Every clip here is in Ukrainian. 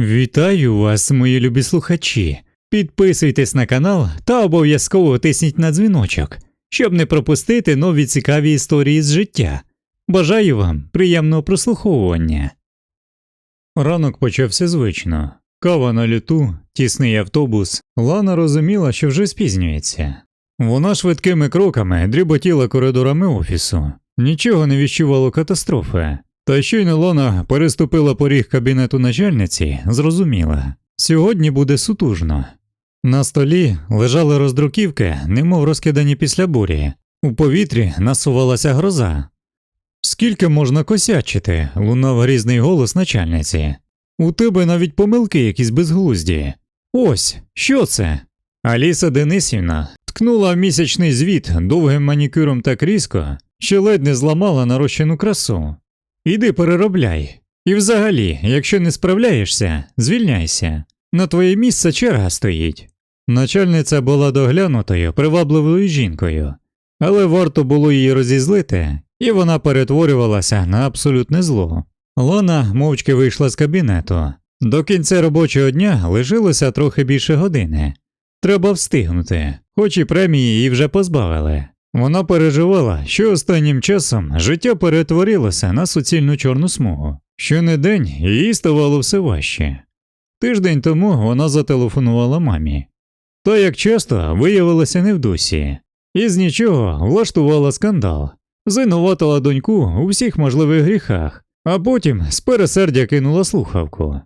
Вітаю вас, мої любі слухачі. Підписуйтесь на канал та обов'язково тисніть на дзвіночок, щоб не пропустити нові цікаві історії з життя. Бажаю вам приємного прослуховування. Ранок почався звично. Кава на люту, тісний автобус. Лана розуміла, що вже спізнюється. Вона швидкими кроками дріботіла коридорами офісу, нічого не відчувало катастрофи. Та щойно Лана переступила поріг кабінету начальниці, зрозуміла сьогодні буде сутужно. На столі лежали роздруківки, немов розкидані після бурі. У повітрі насувалася гроза. Скільки можна косячити? лунав грізний голос начальниці. У тебе навіть помилки якісь безглузді. Ось, що це? Аліса Денисівна ткнула в місячний звіт довгим манікюром так різко, що ледь не зламала нарощену красу. Іди переробляй. І взагалі, якщо не справляєшся, звільняйся. На твоє місце черга стоїть. Начальниця була доглянутою, привабливою жінкою, але варто було її розізлити, і вона перетворювалася на абсолютне зло. Лана мовчки вийшла з кабінету. До кінця робочого дня лишилося трохи більше години. Треба встигнути, хоч і премії її вже позбавили. Вона переживала, що останнім часом життя перетворилося на суцільну чорну смугу. Щонедень їй ставало все важче. Тиждень тому вона зателефонувала мамі. Та, як часто, виявилася не в дусі, і з нічого влаштувала скандал, звинуватила доньку у всіх можливих гріхах, а потім з пересердя кинула слухавку.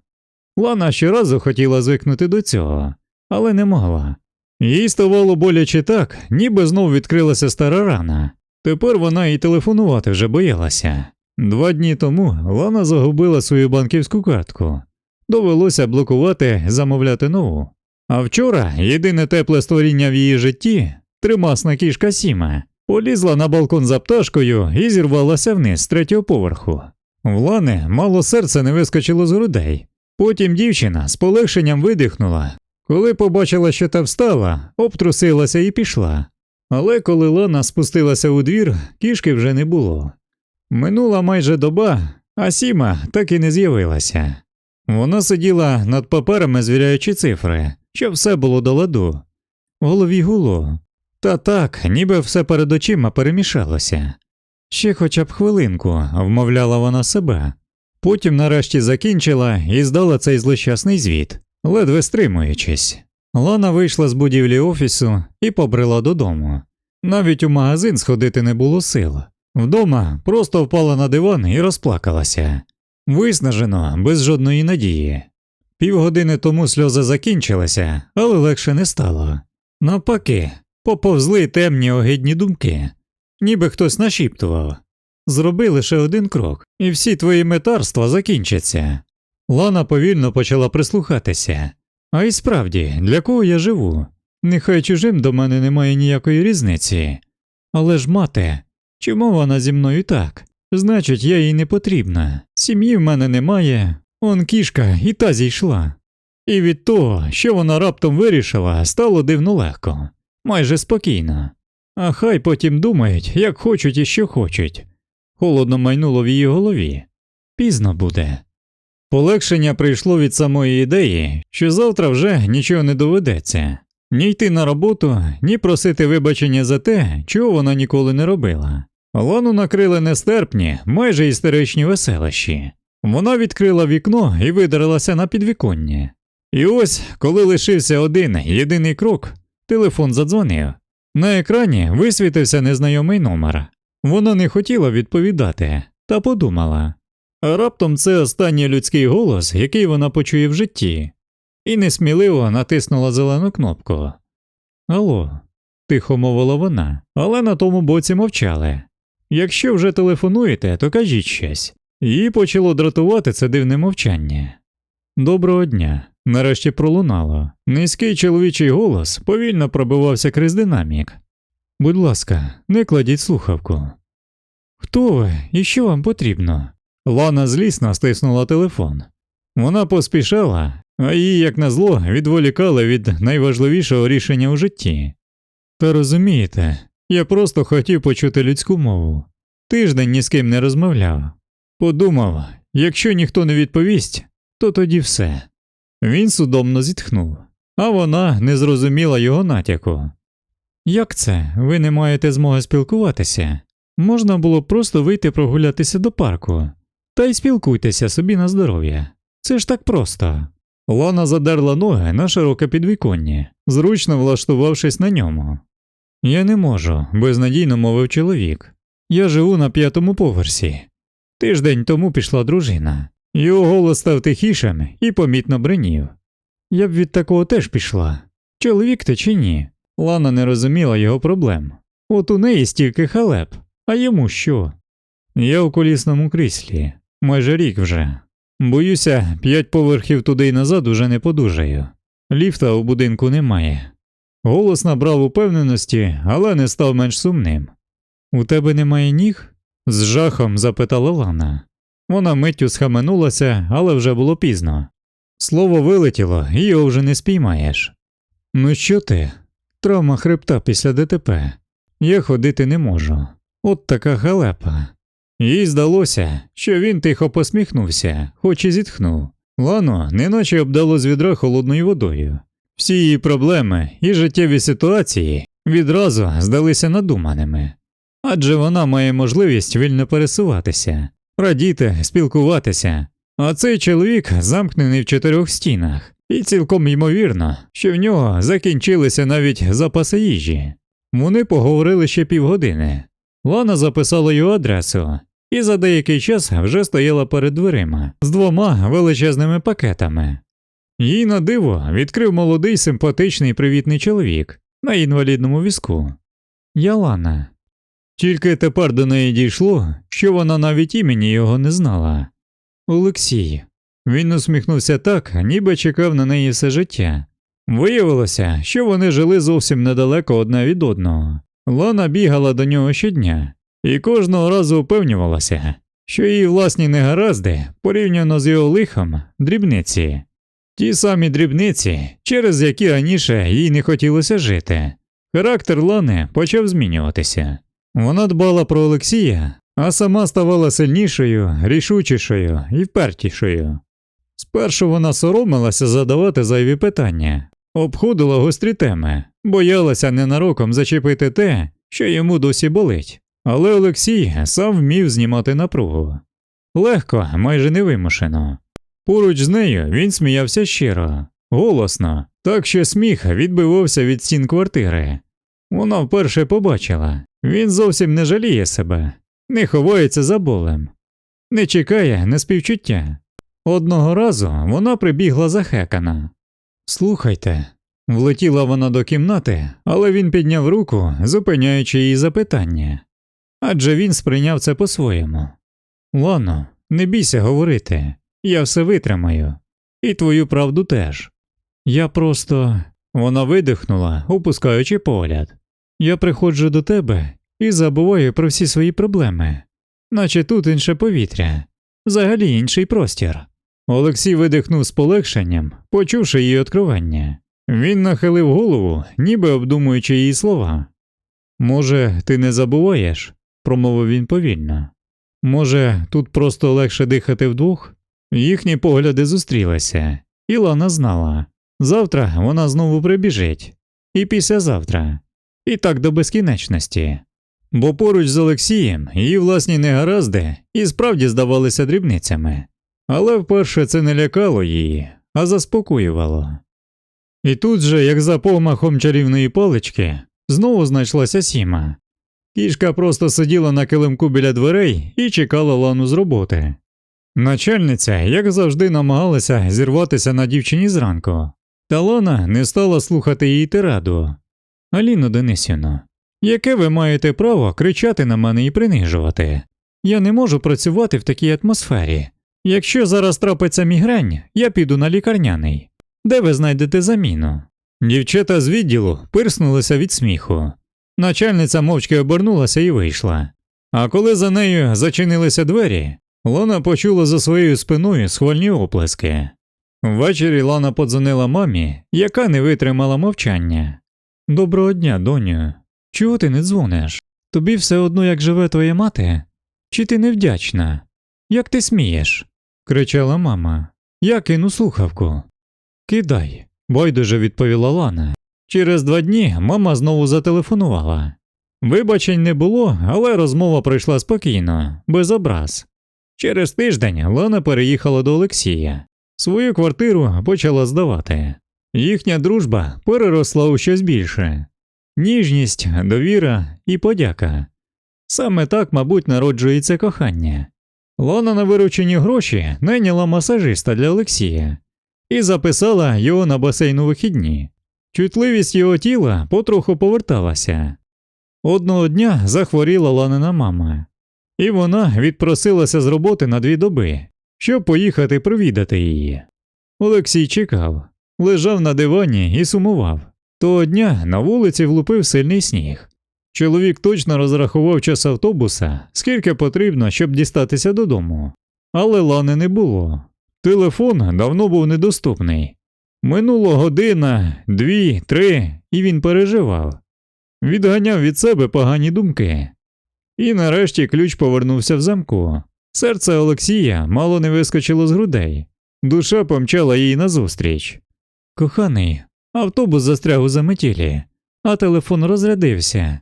Лана щоразу хотіла звикнути до цього, але не могла. Їй ставало боляче так, ніби знов відкрилася стара рана. Тепер вона і телефонувати вже боялася. Два дні тому Лана загубила свою банківську картку. Довелося блокувати, замовляти нову. А вчора єдине тепле створіння в її житті тримасна кішка Сіма, полізла на балкон за пташкою і зірвалася вниз з третього поверху. В Лани мало серце не вискочило з грудей. Потім дівчина з полегшенням видихнула, коли побачила, що та встала, обтрусилася і пішла. Але коли Лана спустилася у двір, кішки вже не було. Минула майже доба, а Сіма так і не з'явилася. Вона сиділа над паперами, звіряючи цифри, щоб все було до ладу. В голові гуло. Та так, ніби все перед очима перемішалося. Ще хоча б хвилинку, вмовляла вона себе. Потім нарешті закінчила і здала цей злощасний звіт, ледве стримуючись. Лана вийшла з будівлі офісу і побрела додому. Навіть у магазин сходити не було сил. Вдома просто впала на диван і розплакалася. Виснажено, без жодної надії. Півгодини тому сльози закінчилися, але легше не стало. Навпаки, поповзли темні огидні думки, ніби хтось нашіптував. Зроби лише один крок, і всі твої метарства закінчаться. Лана повільно почала прислухатися. А й справді, для кого я живу? Нехай чужим до мене немає ніякої різниці. Але ж мати, чому вона зі мною так? Значить, я їй не потрібна. Сім'ї в мене немає, он кішка і та зійшла. І від того, що вона раптом вирішила, стало дивно легко, майже спокійно. А хай потім думають, як хочуть і що хочуть. Холодно майнуло в її голові. Пізно буде. Полегшення прийшло від самої ідеї, що завтра вже нічого не доведеться ні йти на роботу, ні просити вибачення за те, чого вона ніколи не робила. Лану накрили нестерпні, майже істеричні веселощі. Вона відкрила вікно і видарилася на підвіконня. І ось, коли лишився один єдиний крок, телефон задзвонив. На екрані висвітився незнайомий номер. Вона не хотіла відповідати, та подумала. А раптом це останній людський голос, який вона почує в житті, і несміливо натиснула зелену кнопку. Алло, тихо мовила вона, але на тому боці мовчали. Якщо вже телефонуєте, то кажіть щось. Її почало дратувати це дивне мовчання. Доброго дня. Нарешті пролунало. Низький чоловічий голос повільно пробивався крізь динамік. Будь ласка, не кладіть слухавку. Хто ви і що вам потрібно? Лана злісно стиснула телефон. Вона поспішала, а її, як назло, відволікали від найважливішого рішення у житті. Та розумієте, я просто хотів почути людську мову. Тиждень ні з ким не розмовляв. Подумав, якщо ніхто не відповість, то тоді все. Він судомно зітхнув, а вона не зрозуміла його натяку. Як це? Ви не маєте змоги спілкуватися? Можна було просто вийти прогулятися до парку. Та й спілкуйтеся собі на здоров'я. Це ж так просто. Лана задерла ноги на широке підвіконня, зручно влаштувавшись на ньому. Я не можу, безнадійно мовив чоловік. Я живу на п'ятому поверсі. Тиждень тому пішла дружина. Його голос став тихішим і помітно бринів. Я б від такого теж пішла. Чоловік ти чи ні? Лана не розуміла його проблем. От у неї стільки халеп, а йому що? Я у колісному кріслі, майже рік вже. Боюся, п'ять поверхів туди й назад уже не подужаю. Ліфта у будинку немає. Голос набрав упевненості, але не став менш сумним. У тебе немає ніг? з жахом запитала Лана. Вона миттю схаменулася, але вже було пізно. Слово вилетіло, і його вже не спіймаєш. Ну що ти? Травма хребта після ДТП. Я ходити не можу. От така халепа. Їй здалося, що він тихо посміхнувся, хоч і зітхнув. Лану неначе обдало з відра холодною водою. Всі її проблеми і життєві ситуації відразу здалися надуманими. Адже вона має можливість вільно пересуватися, радіти, спілкуватися. А цей чоловік замкнений в чотирьох стінах, і цілком ймовірно, що в нього закінчилися навіть запаси їжі. Вони поговорили ще півгодини. Лана записала його адресу і за деякий час вже стояла перед дверима з двома величезними пакетами. Їй на диво відкрив молодий симпатичний привітний чоловік на інвалідному візку. Я Лана. Тільки тепер до неї дійшло, що вона навіть імені його не знала. Олексій. Він усміхнувся так, ніби чекав на неї все життя. Виявилося, що вони жили зовсім недалеко одне від одного. Лана бігала до нього щодня і кожного разу упевнювалася, що її власні негаразди, порівняно з його лихом, дрібниці. Ті самі дрібниці, через які раніше їй не хотілося жити. Характер Лани почав змінюватися. Вона дбала про Олексія, а сама ставала сильнішою, рішучішою і впертішою. Спершу вона соромилася задавати зайві питання, обходила гострі теми, боялася ненароком зачепити те, що йому досі болить. Але Олексій сам вмів знімати напругу. Легко, майже невимушено. Поруч з нею він сміявся щиро, голосно, так що сміх відбивався від стін квартири. Вона вперше побачила він зовсім не жаліє себе, не ховається за болем, не чекає на співчуття. Одного разу вона прибігла захекана. Слухайте, влетіла вона до кімнати, але він підняв руку, зупиняючи її запитання. Адже він сприйняв це по-своєму. Лано, не бійся говорити, я все витримаю, і твою правду теж. Я просто. Вона видихнула, опускаючи погляд. Я приходжу до тебе і забуваю про всі свої проблеми, наче тут інше повітря, взагалі інший простір. Олексій видихнув з полегшенням, почувши її откровення. Він нахилив голову, ніби обдумуючи її слова. Може, ти не забуваєш? промовив він повільно. Може, тут просто легше дихати вдвох? Їхні погляди зустрілися, і Лана знала завтра вона знову прибіжить, і післязавтра, і так до безкінечності. Бо поруч з Олексієм її власні негаразди і справді здавалися дрібницями, але вперше це не лякало її, а заспокоювало. І тут же, як за помахом чарівної палички, знову знайшлася сіма. Кішка просто сиділа на килимку біля дверей і чекала лану з роботи. Начальниця, як завжди, намагалася зірватися на дівчині зранку, та Лана не стала слухати її тираду. Аліно Денисівно, яке ви маєте право кричати на мене і принижувати? Я не можу працювати в такій атмосфері. Якщо зараз трапиться мігрень, я піду на лікарняний. Де ви знайдете заміну? Дівчата з відділу пирснулися від сміху. Начальниця мовчки обернулася і вийшла. А коли за нею зачинилися двері, Лана почула за своєю спиною схвальні оплески. Ввечері Лана подзвонила мамі, яка не витримала мовчання. Доброго дня, доню. Чого ти не дзвониш? Тобі все одно, як живе твоя мати? Чи ти невдячна? Як ти смієш? Кричала мама. Я кину слухавку. Кидай, байдуже відповіла Лана. Через два дні мама знову зателефонувала. Вибачень не було, але розмова пройшла спокійно, без образ. Через тиждень Лана переїхала до Олексія. Свою квартиру почала здавати. Їхня дружба переросла у щось більше ніжність, довіра і подяка. Саме так, мабуть, народжується кохання. Лана на виручені гроші найняла масажиста для Олексія і записала його на басейн у вихідні. Чутливість його тіла потроху поверталася. Одного дня захворіла Ланина мама, і вона відпросилася з роботи на дві доби, щоб поїхати провідати її. Олексій чекав, лежав на дивані і сумував. Того дня на вулиці влупив сильний сніг. Чоловік точно розрахував час автобуса, скільки потрібно, щоб дістатися додому. Але лани не було. Телефон давно був недоступний. Минуло година, дві, три, і він переживав. Відганяв від себе погані думки. І нарешті ключ повернувся в замку. Серце Олексія мало не вискочило з грудей. Душа помчала їй назустріч. Коханий, автобус застряг у заметілі, а телефон розрядився.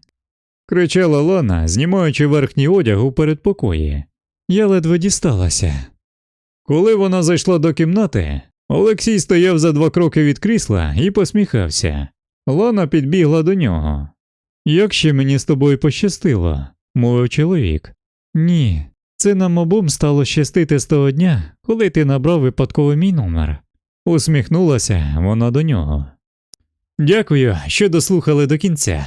Кричала Лана, знімаючи верхній одяг у передпокої. Я ледве дісталася. Коли вона зайшла до кімнати, Олексій стояв за два кроки від крісла і посміхався. Лана підбігла до нього. Як ще мені з тобою пощастило, мовив чоловік. Ні, це нам обом стало щастити з того дня, коли ти набрав випадково мій номер. Усміхнулася вона до нього. Дякую, що дослухали до кінця.